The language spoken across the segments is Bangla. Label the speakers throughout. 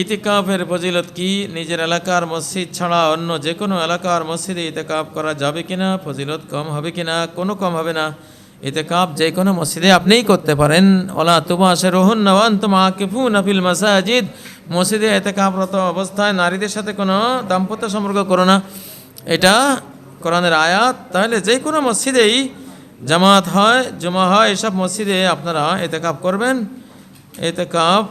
Speaker 1: ইতিকাফের ফজিলত কি? নিজের এলাকার মসজিদ ছাড়া অন্য যে কোনো এলাকার মসজিদে ইতিকাফ করা যাবে কিনা? ফজিলত কম হবে কিনা? কোনো কম হবে না। ইতিকাফ যে কোনো মসজিদে আপনিই করতে পারেন। ওলা তুমা সে রোহন নওয়ান তোমা কিফু নাফিল মাসাজিদ। মসজিদে ইতিকাফরত অবস্থায় নারীদের সাথে কোনো দাম্পত্য সম্পর্ক করো না। এটা কোরআনের আয়াত। তাহলে যে কোনো মসজিদেই জামাত হয়, জমা হয়, এসব মসজিদে আপনারা এতেকাপ করবেন। এতেকাপ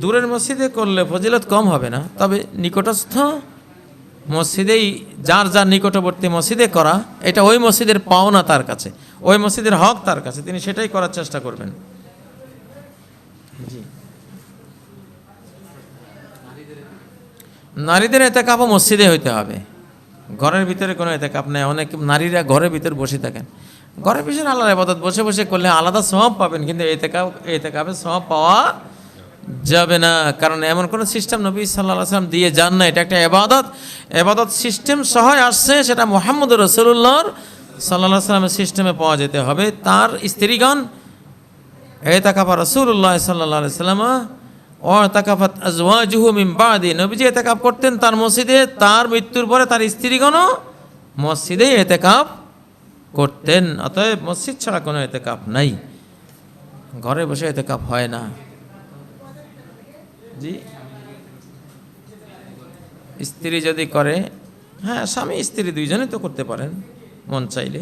Speaker 1: দূরের মসজিদে করলে ফজিলত কম হবে না। তবে নিকটস্থ মসজিদেই, যার যার নিকটবর্তী মসজিদে করা, এটা ওই মসজিদের পাওনা তার কাছে, ওই মসজিদের হক তার কাছে, তিনি সেটাই করার চেষ্টা করবেন। নারীদের এতেকাপও মসজিদে হইতে হবে। ঘরের ভিতরে কোনো এতেকাপ নেই, অনেক নারীরা ঘরের ভিতরে বসে থাকেন। ঘরের পিছনে আল্লাহর আবাদত বসে বসে করলে আলাদা সব পাবেন, কিন্তু এতে কাপ এতেকাপ এতেকাপে সব পাওয়া যাবে না। কারণ এমন কোনো সিস্টেম নবী সাল্লাহ সাল্লাম দিয়ে যান না। এটা একটা এবাদত। এবাদত সিস্টেম সহ আসছে, সেটা মোহাম্মদ রসুল্লাহর সাল্লাহ সাল্লামের সিস্টেমে পাওয়া যেতে হবে। তার স্ত্রীগণ, এতাকাফা রসুল্লাহ সাল্লাহ সাল্লামা ও তাকাফাত আজওয়াজুহু মিন বাদি। নবীজি এতেকাপ করতেন তার মসজিদে। তার মৃত্যুর পরে তার স্ত্রীগণও মসজিদে এতেকাপ করতেন। অতএব মসজিদ ছাড়া কোনো এতেকাপ নাই। ঘরে বসে এতেকাপ হয় না। জি। স্ত্রী যদি করে হ্যাঁ স্বামী স্ত্রী দুইজনে তো করতে পারেন মন চাইলে।